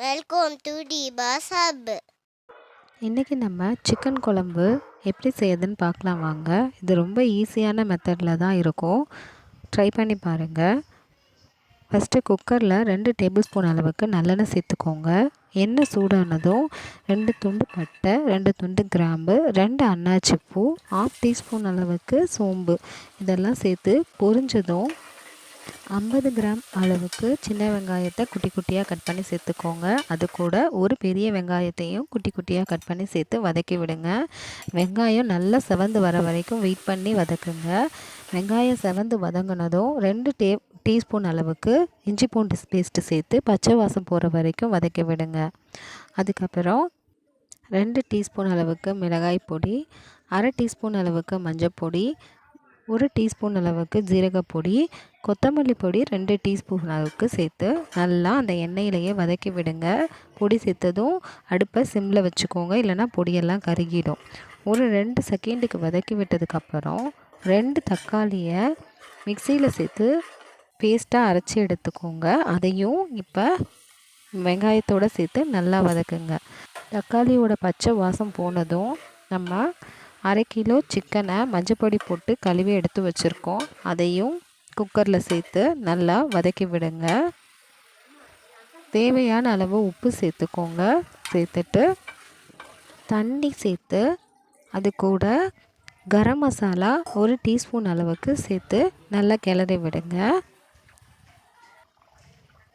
Welcome to டிபாஸ் hub இன்றைக்கி நம்ம chicken குழம்பு எப்படி செய்யுதுன்னு பார்க்கலாம் வாங்க. இது ரொம்ப ஈஸியான மெத்தடில் தான் இருக்கும். ட்ரை பண்ணி பாருங்கள் ஃபஸ்ட்டு குக்கரில் ரெண்டு டேபிள் ஸ்பூன் அளவுக்கு நல்லெண்ணெய் சேர்த்துக்கோங்க. எண்ணெய் சூடானதும் ரெண்டு துண்டு பட்டை ரெண்டு துண்டு கிராம்பு ரெண்டு அன்னாச்சி பூ ஆஃப் டீஸ்பூன் அளவுக்கு சோம்பு. இதெல்லாம் சேர்த்து பொரிஞ்சதும் ஐம்பது கிராம் அளவுக்கு சின்ன வெங்காயத்தை குட்டி குட்டியாக கட் பண்ணி சேர்த்துக்கோங்க. அது கூட ஒரு பெரிய வெங்காயத்தையும் குட்டி குட்டியாக கட் பண்ணி சேர்த்து வதக்கி விடுங்க. வெங்காயம் நல்லா செவந்து வர வரைக்கும் வெயிட் பண்ணி வதக்குங்க. வெங்காயம் செவந்து வதங்கினதும் ரெண்டு டே டீஸ்பூன் அளவுக்கு இஞ்சி பூண்டு பேஸ்ட்டு சேர்த்து பச்சை வாசம் போகிற வரைக்கும் வதக்கி விடுங்க. அதுக்கப்புறம் ரெண்டு டீஸ்பூன் அளவுக்கு மிளகாய் பொடி அரை டீஸ்பூன் அளவுக்கு மஞ்சள் பொடி ஒரு டீஸ்பூன் அளவுக்கு ஜீரகப்பொடி கொத்தமல்லி பொடி ரெண்டு டீஸ்பூன் அளவுக்கு சேர்த்து நல்லா அந்த எண்ணெயிலேயே வதக்கி விடுங்க. பொடி சேர்த்ததும் அடுப்பை சிம்மில் வச்சுக்கோங்க இல்லைனா பொடியெல்லாம் கருகிடும். ஒரு ரெண்டு செகண்டுக்கு வதக்கி விட்டதுக்கப்புறம் ரெண்டு தக்காளியை மிக்சியில் சேர்த்து பேஸ்ட்டாக அரைச்சி எடுத்துக்கோங்க. அதையும் இப்போ வெங்காயத்தோடு சேர்த்து நல்லா வதக்குங்க. தக்காளியோட பச்சை வாசம் போனதும் நம்ம அரை கிலோ சிக்கனை மஞ்சப்பொடி போட்டு கழுவி எடுத்து வச்சுருக்கோம். அதையும் குக்கரில் சேர்த்து நல்லா வதக்கி விடுங்க. தேவையான அளவு உப்பு சேர்த்துக்கோங்க. சேர்த்துட்டு தண்ணி சேர்த்து அது கூட கரம் மசாலா ஒரு டீஸ்பூன் அளவுக்கு சேர்த்து நல்லா கிளறி விடுங்க.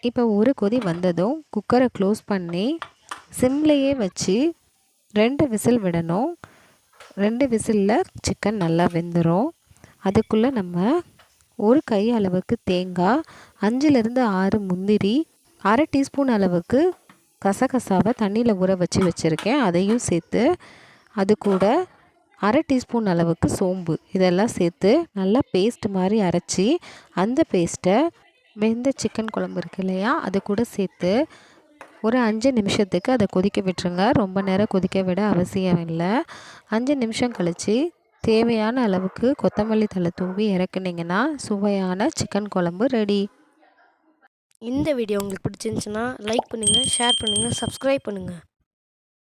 இப்போ ஒரு கொதி வந்ததும் குக்கரை க்ளோஸ் பண்ணி சிம்லேயே வச்சு ரெண்டு விசில் விடணும். ரெண்டு விசிலில் சிக்கன் நல்லா வெந்துடும் அதுக்குள்ளே நம்ம ஒரு கை அளவுக்கு தேங்காய் அஞ்சுலேருந்து ஆறு முந்திரி அரை டீஸ்பூன் அளவுக்கு கசகசாவை தண்ணியில் ஊற வச்சு வச்சுருக்கேன். அதையும் சேர்த்து அது கூட அரை டீஸ்பூன் அளவுக்கு சோம்பு. இதெல்லாம் சேர்த்து நல்லா பேஸ்ட் மாதிரி அரைச்சி அந்த பேஸ்ட்டை வெந்த சிக்கன் குழம்பு இருக்கு இல்லையா அது கூட சேர்த்து ஒரு அஞ்சு நிமிஷத்துக்கு அதை கொதிக்க விட்டுருங்க. ரொம்ப நேரம் கொதிக்க விட அவசியம் இல்லை. அஞ்சு நிமிஷம் கழித்து தேவையான அளவுக்கு கொத்தமல்லி தழை தூவி இறக்குனீங்கன்னா சுவையான சிக்கன் குழம்பு ரெடி இந்த வீடியோ உங்களுக்கு பிடிச்சிருந்துச்சுன்னா லைக் பண்ணுங்கள் ஷேர் பண்ணுங்கள் சப்ஸ்கிரைப் பண்ணுங்கள்